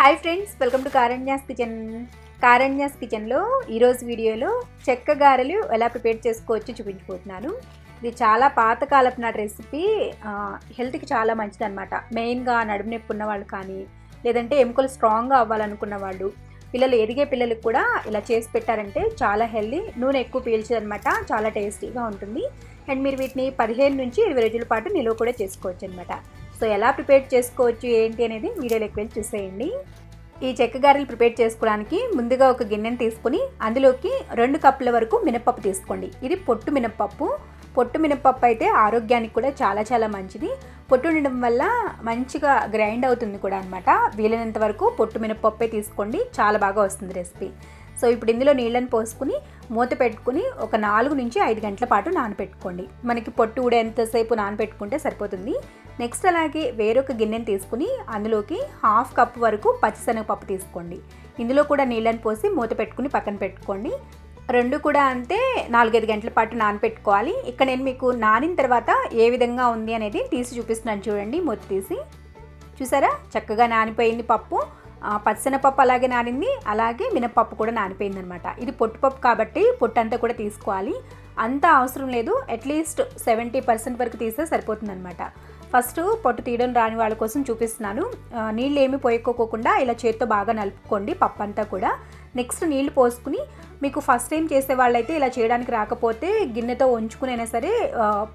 Hi friends welcome to Karanya's kitchen. Karanya's కిచెన్లో ఈరోజు వీడియోలో చెక్క గారెలు ఎలా ప్రిపేర్ చేసుకోవచ్చో చూపించుకుంటున్నాను. ఇది చాలా పాతకాలపు నాటి రెసిపీ. హెల్త్కి చాలా మంచిది అనమాట మెయిన్గా నడుము నొప్పి ఉన్న వాళ్ళు కానీ లేదంటే ఎముకలు స్ట్రాంగ్గా అవ్వాలనుకున్న వాళ్ళు పిల్లలు ఎదిగే పిల్లలకు కూడా ఇలా చేసి పెట్టారంటే చాలా హెల్దీ. నూనె ఎక్కువ పీల్చదనమాట చాలా టేస్టీగా ఉంటుంది. అండ్ మీరు వీటిని పదిహేను నుంచి ఇరవై రోజుల పాటు నిలువ కూడా చేసుకోవచ్చు అనమాట సో ఎలా ప్రిపేర్ చేసుకోవచ్చు ఏంటి అనేది వీడియోలోకి వెళ్ళి చూసేయండి. ఈ చెక్క గారెలు ప్రిపేర్ చేసుకోవడానికి ముందుగా ఒక గిన్నెను తీసుకుని అందులోకి రెండు కప్పుల వరకు మినపప్పు తీసుకోండి. ఇది పొట్టు మినపప్పు పొట్టు మినపప్పు అయితే ఆరోగ్యానికి కూడా చాలా చాలా మంచిది. పొట్టు ఉండడం వల్ల మంచిగా గ్రైండ్ అవుతుంది కూడా అనమాట వీలైనంత వరకు పొట్టు మినపప్పే తీసుకోండి. చాలా బాగా వస్తుంది రెసిపీ. సో ఇప్పుడు ఇందులో నీళ్ళని పోసుకుని మూత పెట్టుకుని ఒక నాలుగు నుంచి ఐదు గంటల పాటు నానపెట్టుకోండి. మనకి పొట్టు ఊడేంతసేపు నానబెట్టుకుంటే సరిపోతుంది. నెక్స్ట్ అలాగే వేరొక గిన్నెని తీసుకుని అందులోకి హాఫ్ కప్ వరకు పచ్చిశనగపప్పు తీసుకోండి. ఇందులో కూడా నీళ్ళని పోసి మూత పెట్టుకుని పక్కన పెట్టుకోండి. రెండు కూడా అంతే నాలుగైదు గంటల పాటు నానపెట్టుకోవాలి. ఇక్కడ నేను మీకు నానిన తర్వాత ఏ విధంగా ఉంది అనేది తీసి చూపిస్తున్నాను చూడండి మూత తీసి. చూసారా? చక్కగా నానిపోయింది పప్పు. పచ్చనపప్పు అలాగే నానింది. అలాగే మినపప్పు కూడా నానిపోయింది అనమాట ఇది పొట్టుపప్పు కాబట్టి పొట్టు అంతా కూడా తీసుకోవాలి. అంత అవసరం లేదు. అట్లీస్ట్ సెవెంటీ పర్సెంట్ వరకు తీస్తే సరిపోతుంది అనమాట ఫస్ట్ పొట్టు తీయడం రాని వాళ్ళ కోసం చూపిస్తున్నాను. నీళ్ళు ఏమి పోయకోకుండా ఇలా చేత్తో బాగా నలుపుకోండి పప్పు అంతా కూడా. నెక్స్ట్ నీళ్ళు పోసుకుని మీకు ఫస్ట్ టైం చేసే వాళ్ళైతే ఇలా చేయడానికి రాకపోతే గిన్నెతో ఉంచుకునైనా సరే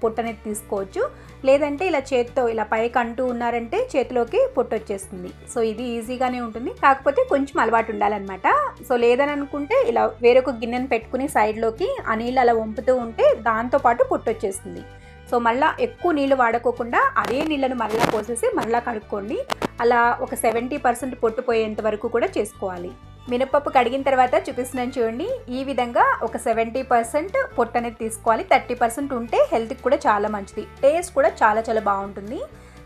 పొట్టు అనేది తీసుకోవచ్చు. లేదంటే ఇలా చేత్తో ఇలా పైకి అంటూ ఉన్నారంటే చేతిలోకి పొట్టు వచ్చేస్తుంది. సో ఇది ఈజీగానే ఉంటుంది. కాకపోతే కొంచెం అలవాటు ఉండాలన్నమాట. సో లేదని అనుకుంటే ఇలా వేరొక గిన్నెను పెట్టుకుని సైడ్లోకి ఆ నీళ్ళు అలా వంపుతూ ఉంటే దాంతోపాటు పొట్టు వచ్చేస్తుంది. సో మళ్ళీ ఎక్కువ నీళ్ళు వాడుకోకుండా అదే నీళ్ళను మళ్ళీ పోసేసి మళ్ళీ కడుక్కోండి. అలా ఒక సెవెంటీ పర్సెంట్ పొట్టుపోయేంత వరకు కూడా చేసుకోవాలి. మినపప్పు కడిగిన తర్వాత చూపిస్తున్నాను చూడండి. ఈ విధంగా ఒక సెవెంటీ పర్సెంట్ పొట్టు అనేది తీసుకోవాలి. థర్టీ పర్సెంట్ ఉంటే హెల్త్కి కూడా చాలా మంచిది. టేస్ట్ కూడా చాలా చాలా బాగుంటుంది.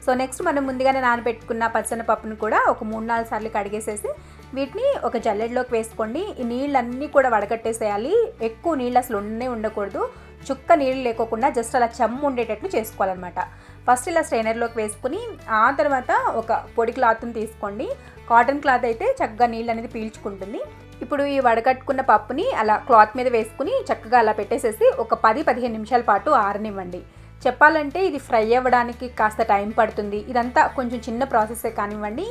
సో నెక్స్ట్ మనం ముందుగానే నానబెట్టుకున్న పచ్చని పప్పును కూడా ఒక మూడు నాలుగు సార్లు కడిగేసేసి వీటిని ఒక జల్లెడలోకి వేసుకోండి. ఈ నీళ్ళన్నీ కూడా వడగట్టేసేయాలి. ఎక్కువ నీళ్ళు అసలు ఉండనే ఉండకూడదు. చుక్క నీళ్ళు లేకోకుండా జస్ట్ అలా చెమ్ము ఉండేటట్లు చేసుకోవాలన్నమాట. ఫస్ట్ ఇలా స్ట్రైనర్లోకి వేసుకుని ఆ తర్వాత ఒక పొడి క్లాత్ని తీసుకోండి. కాటన్ క్లాత్ అయితే చక్కగా నీళ్ళు అనేది పీల్చుకుంటుంది. ఇప్పుడు ఈ వడగట్టుకున్న పప్పుని అలా క్లాత్ మీద వేసుకుని చక్కగా అలా పెట్టేసేసి ఒక పది పదిహేను నిమిషాల పాటు ఆరనివ్వండి. చెప్పాలంటే ఇది ఫ్రై అవ్వడానికి కాస్త టైం పడుతుంది. ఇదంతా కొంచెం చిన్న ప్రాసెసే కానివ్వండి.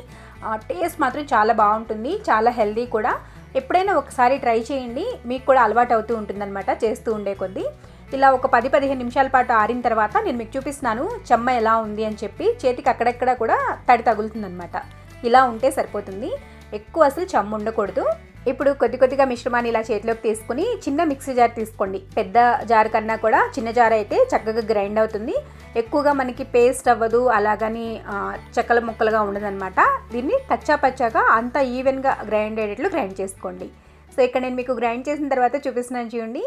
టేస్ట్ మాత్రం చాలా బాగుంటుంది చాలా హెల్దీ కూడా. ఎప్పుడైనా ఒకసారి ట్రై చేయండి. మీకు కూడా అలవాటు అవుతూ ఉంటుందన్నమాట చేస్తూ ఉండే కొద్దీ. ఇలా ఒక పది పదిహేను నిమిషాల పాటు ఆరిన తర్వాత నేను మీకు చూపిస్తున్నాను చెమ్మ ఎలా ఉంది అని చెప్పి చేతికి అక్కడెక్కడ కూడా తడి తగులుతుందనమాట ఇలా ఉంటే సరిపోతుంది. ఎక్కువ అసలు చెమ్మ ఉండకూడదు. ఇప్పుడు కొద్ది కొద్దిగా మిశ్రమాన్ని ఇలా చేతిలోకి తీసుకుని చిన్న మిక్సీ జార్ తీసుకోండి. పెద్ద జార్ కన్నా కూడా చిన్న జార్ అయితే చక్కగా గ్రైండ్ అవుతుంది. ఎక్కువగా మనకి పేస్ట్ అవ్వదు అలాగని చెక్కల ముక్కలుగా ఉండదన్నమాట. దీన్ని కచ్చా పచ్చాగా అంత ఈవెన్గా గ్రైండ్ అయ్యేటట్లు గ్రైండ్ చేసుకోండి. సో ఇక్కడ నేను మీకు గ్రైండ్ చేసిన తర్వాత చూపిస్తున్నాను చూడండి.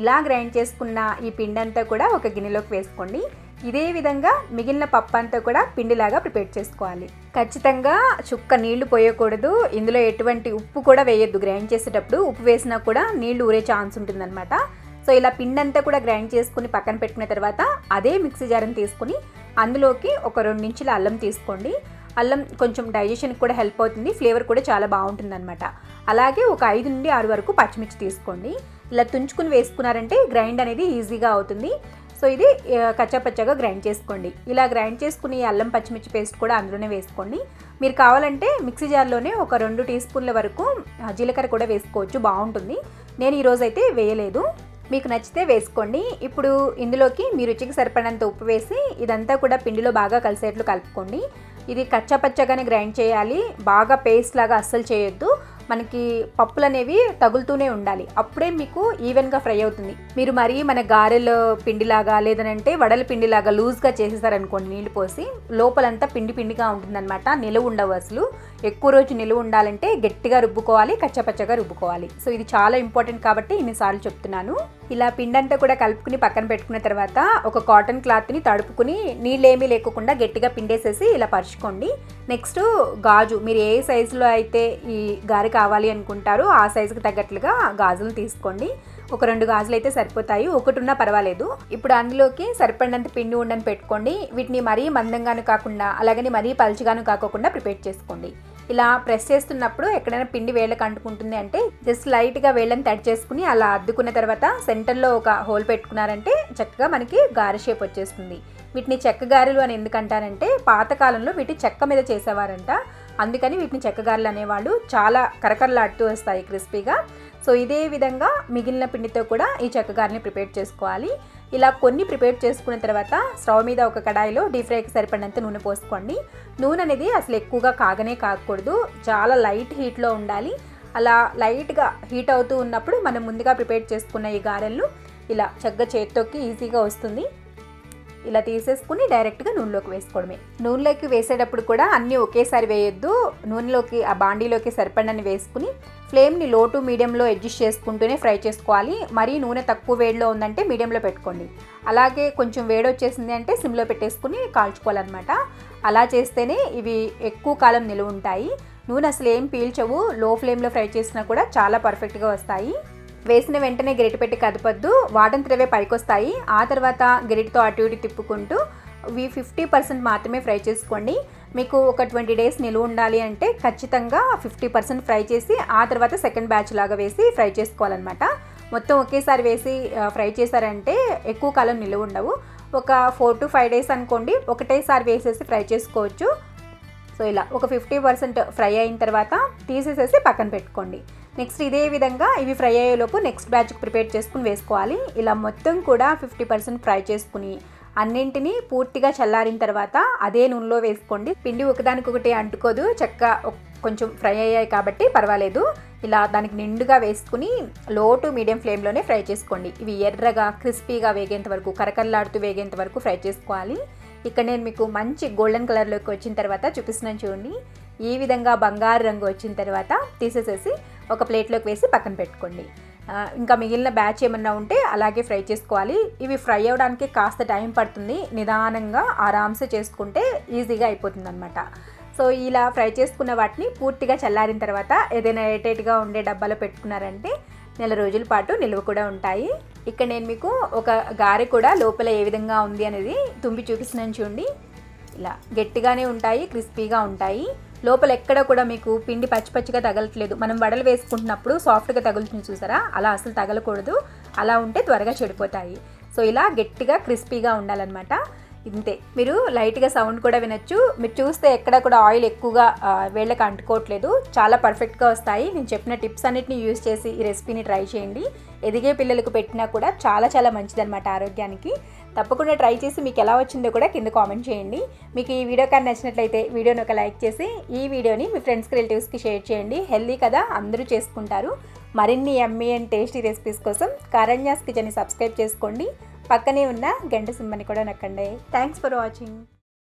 ఇలా గ్రైండ్ చేసుకున్న ఈ పిండి అంతా కూడా ఒక గిన్నెలోకి వేసుకోండి. ఇదే విధంగా మిగిలిన పప్పు అంతా కూడా పిండిలాగా ప్రిపేర్ చేసుకోవాలి. ఖచ్చితంగా చుక్క నీళ్ళు పోయకూడదు. ఇందులో ఎటువంటి ఉప్పు కూడా వేయొద్దు. గ్రైండ్ చేసేటప్పుడు ఉప్పు వేసినా కూడా నీళ్ళు ఊరే ఛాన్స్ ఉంటుందన్నమాట. సో ఇలా పిండి అంతా కూడా గ్రైండ్ చేసుకుని పక్కన పెట్టుకున్న తర్వాత అదే మిక్సీ జార్ని తీసుకుని అందులోకి ఒక రెండు నించుల అల్లం తీసుకోండి. అల్లం కొంచెం డైజెషన్కి కూడా హెల్ప్ అవుతుంది. ఫ్లేవర్ కూడా చాలా బాగుంటుంది అనమాట అలాగే ఒక ఐదు నుండి ఆరు వరకు పచ్చిమిర్చి తీసుకోండి. ఇలా తుంచుకుని వేసుకున్నారంటే గ్రైండ్ అనేది ఈజీగా అవుతుంది. సో ఇది కచ్చాపచ్చాగా గ్రైండ్ చేసుకోండి. ఇలా గ్రైండ్ చేసుకుని అల్లం పచ్చిమిర్చి పేస్ట్ కూడా అందులోనే వేసుకోండి. మీరు కావాలంటే మిక్సీ జార్లోనే ఒక రెండు టీ స్పూన్ల వరకు జీలకర్ర కూడా వేసుకోవచ్చు. బాగుంటుంది. నేను ఈరోజు అయితే వేయలేదు. మీకు నచ్చితే వేసుకోండి. ఇప్పుడు ఇందులోకి మీ రుచికి సరిపడినంత ఉప్పు వేసి ఇదంతా కూడా పిండిలో బాగా కలిసేట్లు కలుపుకోండి. ఇది కచ్చాపచ్చగానే గ్రైండ్ చేయాలి. బాగా పేస్ట్ లాగా అస్సలు చేయొద్దు. మనకి పప్పులు అనేవి తగులుతూనే ఉండాలి. అప్పుడే మీకు ఈవెన్గా ఫ్రై అవుతుంది. మీరు మరీ మన గారెల పిండిలాగా లేదనంటే వడల పిండిలాగా లూజ్గా చేసేసారనుకోండి నీళ్ళు పోసి లోపలంతా పిండి పిండిగా ఉంటుందన్నమాట. నిలువ ఉండవు అసలు. ఎక్కువ రోజు నిలువ ఉండాలంటే గట్టిగా రుబ్బుకోవాలి కచ్చపచ్చగా రుబ్బుకోవాలి. సో ఇది చాలా ఇంపార్టెంట్ కాబట్టి ఇన్నిసార్లు చెప్తున్నాను. ఇలా పిండంతా కూడా కలుపుకుని పక్కన పెట్టుకున్న తర్వాత ఒక కాటన్ క్లాత్ని తడుపుకుని నీళ్ళేమీ లేకుండా గట్టిగా పిండేసేసి ఇలా పరుచుకోండి. నెక్స్ట్ గాజు. మీరు ఏ సైజులో అయితే ఈ గారె కావాలి అనుకుంటారో ఆ సైజుకి తగ్గట్లుగా గాజులు తీసుకోండి. ఒక రెండు గాజులు అయితే సరిపోతాయి ఒకటి ఉన్నా పర్వాలేదు. ఇప్పుడు అందులోకి సరిపడినంత పిండి ఉండని పెట్టుకోండి. వీటిని మరీ మందంగాను కాకుండా అలాగని మరీ పలుచగాను కాకోకుండా ప్రిపేర్ చేసుకోండి. ఇలా ప్రెస్ చేస్తున్నప్పుడు ఎక్కడైనా పిండి వేళ్ళకి అంటుకుంటుంది అంటే జస్ట్ లైట్గా వేళ్ళని తడి చేసుకుని అలా అద్దుకున్న తర్వాత సెంటర్లో ఒక హోల్ పెట్టుకున్నారంటే చక్కగా మనకి గారె షేప్ వచ్చేస్తుంది. వీటిని చెక్క గారెలు అని ఎందుకంటారంటే పాతకాలంలో వీటి చెక్క మీద చేసేవారంట. అందుకని వీటిని చెక్కగారలు అనేవాళ్ళు చాలా కరకరలాడుతూ వస్తాయి క్రిస్పీగా. సో ఇదే విధంగా మిగిలిన పిండితో కూడా ఈ చెక్కగారిని ప్రిపేర్ చేసుకోవాలి. ఇలా కొన్ని ప్రిపేర్ చేసుకున్న తర్వాత స్టవ్ మీద ఒక కడాయిలో డీప్ ఫ్రైకి సరిపడినంత నూనె పోసుకోండి. నూనె అనేది అసలు ఎక్కువగా కాగనే కాకూడదు. చాలా లైట్ హీట్లో ఉండాలి. అలా లైట్గా హీట్ అవుతూ ఉన్నప్పుడు మనం ముందుగా ప్రిపేర్ చేసుకున్న ఈ గారెలు ఇలా చక్కగా చేత్తోకి ఈజీగా వస్తుంది. ఇలా తీసేసుకుని డైరెక్ట్గా నూనెలోకి వేసుకోవడమే. నూనెలోకి వేసేటప్పుడు కూడా అన్నీ ఒకేసారి వేయొద్దు. నూనెలోకి ఆ బాండీలోకి సరిపడని వేసుకుని ఫ్లేమ్ని లో టు మీడియంలో అడ్జస్ట్ చేసుకుంటూనే ఫ్రై చేసుకోవాలి. మరీ నూనె తక్కువ వేడిలో ఉందంటే మీడియంలో పెట్టుకోండి. అలాగే కొంచెం వేడి వచ్చేసింది అంటే సిమ్లో పెట్టేసుకుని కాల్చుకోవాలన్నమాట. అలా చేస్తేనే ఇవి ఎక్కువ కాలం నిలువ ఉంటాయి. నూనె అసలు ఏం పీల్చవు. లో ఫ్లేమ్లో ఫ్రై చేసినా కూడా చాలా పర్ఫెక్ట్గా వస్తాయి. వేసిన వెంటనే గరిటె పెట్టి కదపద్దు. వాటంతరవే పైకొస్తాయి. ఆ తర్వాత గరిటతో అటు ఇటు తిప్పుకుంటూ వి ఫిఫ్టీ పర్సెంట్ మాత్రమే ఫ్రై చేసుకోండి. మీకు ఒక ట్వంటీ డేస్ నిలువ ఉండాలి అంటే ఖచ్చితంగా ఫిఫ్టీ పర్సెంట్ ఫ్రై చేసి ఆ తర్వాత సెకండ్ బ్యాచ్ లాగా వేసి ఫ్రై చేసుకోవాలన్నమాట. మొత్తం ఒకేసారి వేసి ఫ్రై చేశారంటే ఎక్కువ కాలం నిలువ ఉండవు. ఒక ఫోర్ టు ఫైవ్ డేస్ అనుకోండి ఒకటేసారి వేసేసి ఫ్రై చేసుకోవచ్చు. సో ఇలా ఒక ఫిఫ్టీ పర్సెంట్ ఫ్రై అయిన తర్వాత తీసేసేసి పక్కన పెట్టుకోండి. నెక్స్ట్ ఇదే విధంగా ఇవి ఫ్రై అయ్యేలోపు నెక్స్ట్ బ్యాచ్కి ప్రిపేర్ చేసుకుని వేసుకోవాలి. ఇలా మొత్తం కూడా ఫిఫ్టీ పర్సెంట్ ఫ్రై చేసుకుని అన్నింటినీ పూర్తిగా చల్లారిన తర్వాత అదే నూనెలో వేసుకోండి. పిండి ఒకదానికొకటి అంటుకోదు. చక్క కొంచెం ఫ్రై అయ్యాయి కాబట్టి పర్వాలేదు. ఇలా దానికి నిండుగా వేసుకుని లో టు మీడియం ఫ్లేమ్లోనే ఫ్రై చేసుకోండి. ఇవి ఎర్రగా క్రిస్పీగా వేగేంత వరకు కరకల్లాడుతూ వేగేంత వరకు ఫ్రై చేసుకోవాలి. ఇక్కడ నేను మీకు మంచి గోల్డెన్ కలర్లోకి వచ్చిన తర్వాత చూపిస్తున్నాను చూడండి. ఈ విధంగా బంగారు రంగు వచ్చిన తర్వాత తీసేసేసి ఒక ప్లేట్లోకి వేసి పక్కన పెట్టుకోండి. ఇంకా మిగిలిన బ్యాచ్ ఏమన్నా ఉంటే అలాగే ఫ్రై చేసుకోవాలి. ఇవి ఫ్రై అవ్వడానికి కాస్త టైం పడుతుంది. నిదానంగా ఆరామ్సే చేసుకుంటే ఈజీగా అయిపోతుంది అనమాట సో ఇలా ఫ్రై చేసుకున్న వాటిని పూర్తిగా చల్లారిన తర్వాత ఏదైనా ఎయిటైట్గా ఉండే డబ్బాలో పెట్టుకున్నారంటే నెల రోజుల పాటు నిల్వ కూడా ఉంటాయి. ఇక్కడ నేను మీకు ఒక గారె కూడా లోపల ఏ విధంగా ఉంది అనేది తుంపి చూపిస్తున్నాను చూడండి. ఇలా గట్టిగానే ఉంటాయి క్రిస్పీగా ఉంటాయి. లోపల ఎక్కడ కూడా మీకు పిండి పచ్చి పచ్చిగా తగలట్లేదు. మనం వడలు వేసుకుంటున్నప్పుడు సాఫ్ట్గా తగులుతుంది చూసారా? అలా అసలు తగలకూడదు. అలా ఉంటే త్వరగా చెడిపోతాయి. సో ఇలా గట్టిగా క్రిస్పీగా ఉండాలన్నమాట. ఇంతే. మీరు లైట్గా సౌండ్ కూడా వినొచ్చు. మీరు చూస్తే ఎక్కడ కూడా ఆయిల్ ఎక్కువగా వేళ్ళకి అంటుకోవట్లేదు. చాలా పర్ఫెక్ట్గా వస్తాయి. నేను చెప్పిన టిప్స్ అన్నిటిని యూజ్ చేసి ఈ రెసిపీని ట్రై చేయండి. ఎదిగే పిల్లలకు పెట్టినా కూడా చాలా చాలా మంచిదన్నమాట ఆరోగ్యానికి. తప్పకుండా ట్రై చేసి మీకు ఎలా వచ్చిందో కూడా కింద కామెంట్ చేయండి. మీకు ఈ వీడియో కానీ నచ్చినట్లయితే వీడియోని ఒక లైక్ చేసి ఈ వీడియోని మీ ఫ్రెండ్స్కి రిలేటివ్స్కి షేర్ చేయండి. హెల్దీ కదా అందరూ చేసుకుంటారు. మరిన్ని ఎమ్మీ అండ్ టేస్టీ రెసిపీస్ కోసం కారణ్యాస్ కిచెన్ని సబ్స్క్రైబ్ చేసుకోండి. పక్కనే ఉన్న గంట సింబని కూడా నక్కండి. Thanks for watching.